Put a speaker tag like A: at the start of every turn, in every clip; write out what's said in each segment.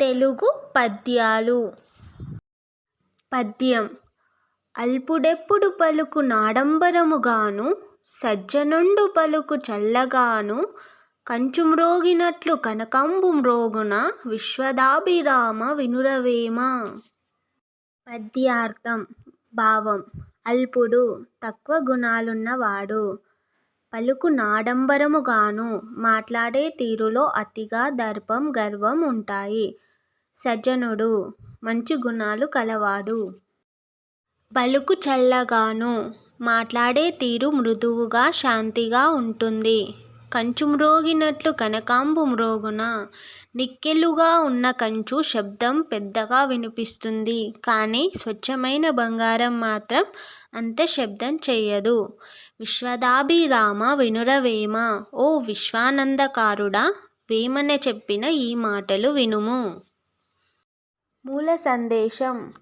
A: తెలుగు పద్యాలు. పద్యం. అల్పుడెప్పుడు పలుకు నాడంబరముగాను సజ్జనుండు పలుకు చల్లగాను కంచు మ్రోగినట్లు కనకంబు మ్రోగున విశ్వదాభిరామ వినురవేమ. పద్యార్థం. భావం. అల్పుడు. తక్కువ గుణాలున్నవాడు. పలుకు నాడంబరముగాను మాట్లాడే తీరులో అతిగా దర్పం గర్వం ఉంటాయి. సజ్జనుడు మంచి గుణాలు కలవాడు. పలుకు చల్లగాను మాట్లాడే తీరు మృదువుగా శాంతిగా ఉంటుంది. కంచు మ్రోగినట్లు కనకాంబు మ్రోగున నిక్కెలుగా ఉన్న కంచు శబ్దం పెద్దగా వినిపిస్తుంది. కానీ స్వచ్ఛమైన బంగారం మాత్రం అంత శబ్దం చెయ్యదు. విశ్వదాభిరామ వినురవేమ ఓ విశ్వానందకారుడా వేమన చెప్పిన ఈ మాటలు వినుము. మూల సందేశం.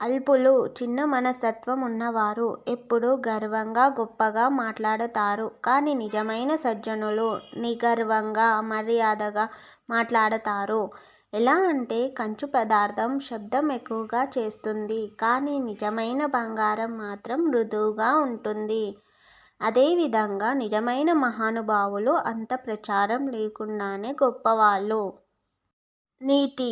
A: అల్పులు చిన్న మనస్తత్వం ఉన్నవారు ఎప్పుడూ గర్వంగా గొప్పగా మాట్లాడతారు. కానీ నిజమైన సజ్జనులు నిగర్వంగా మర్యాదగా మాట్లాడతారు. ఎలా అంటే కంచు పదార్థం శబ్దం ఎక్కువగా చేస్తుంది. కానీ నిజమైన బంగారం మాత్రం మృదువుగా ఉంటుంది. అదేవిధంగా నిజమైన మహానుభావులు అంత ప్రచారం లేకుండానే గొప్పవాళ్ళు. నీతి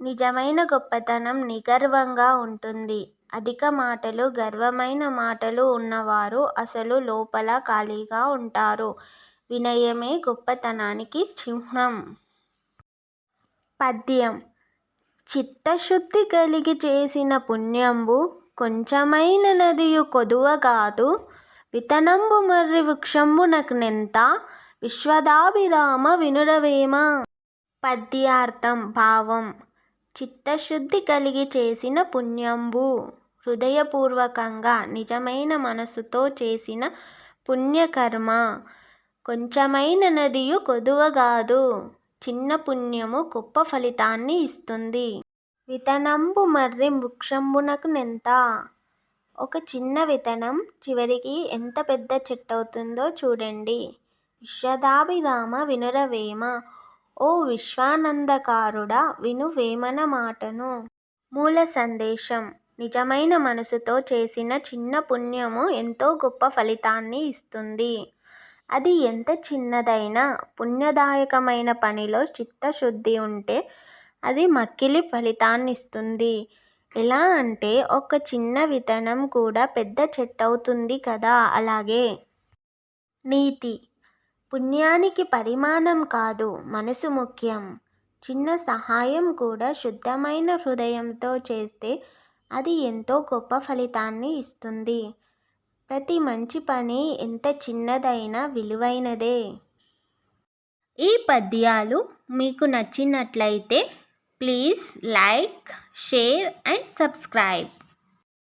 A: నిజమైన గొప్పతనం నిగర్వంగా ఉంటుంది. అధిక మాటలు గర్వమైన మాటలు ఉన్నవారు అసలు లోపల ఖాళీగా ఉంటారు. వినయమే గొప్పతనానికి చిహ్నం. పద్యం. చిత్తశుద్ధి కలిగి చేసిన పుణ్యంబు కొంచెమైన నదియు కొదువ కాదు వితనంబు మర్రి నెంత. విశ్వదాభిరామ వినురవేమ. పద్యార్థం. భావం. చిత్తశుద్ధి కలిగి చేసిన పుణ్యంబు. హృదయపూర్వకంగా నిజమైన మనసుతో చేసిన పుణ్యకర్మ. కొంచెమైన నదియు కొదువగాదు. చిన్న పుణ్యము గొప్ప ఫలితాన్ని ఇస్తుంది. వితనంబు మర్రి వృక్షంబునకునెంత ఒక చిన్న వితనం చివరికి ఎంత పెద్ద చెట్టవుతుందో చూడండి. విశ్వదాభిరామ వినురవేమ. ఓ విశ్వానందకారుడా విను వేమన మాటను మూల సందేశం. నిజమైన మనసుతో చేసిన చిన్న పుణ్యము ఎంతో గొప్ప ఫలితాన్ని ఇస్తుంది. అది ఎంత చిన్నదైనా పుణ్యదాయకమైన పనిలో చిత్తశుద్ధి ఉంటే అది మక్కిలి ఫలితాన్నిస్తుంది. ఎలా అంటే ఒక చిన్న విత్తనం కూడా పెద్ద చెట్టవుతుంది కదా అలాగే. నీతి. పుణ్యానికి పరిమాణం కాదు మనసు ముఖ్యం. చిన్న సహాయం కూడా శుద్ధమైన హృదయంతో చేస్తే అది ఎంతో గొప్ప ఫలితాన్ని ఇస్తుంది. ప్రతి మంచి పని ఎంత చిన్నదైనా విలువైనదే. ఈ పద్యాలు మీకు నచ్చినట్లయితే please like share and subscribe.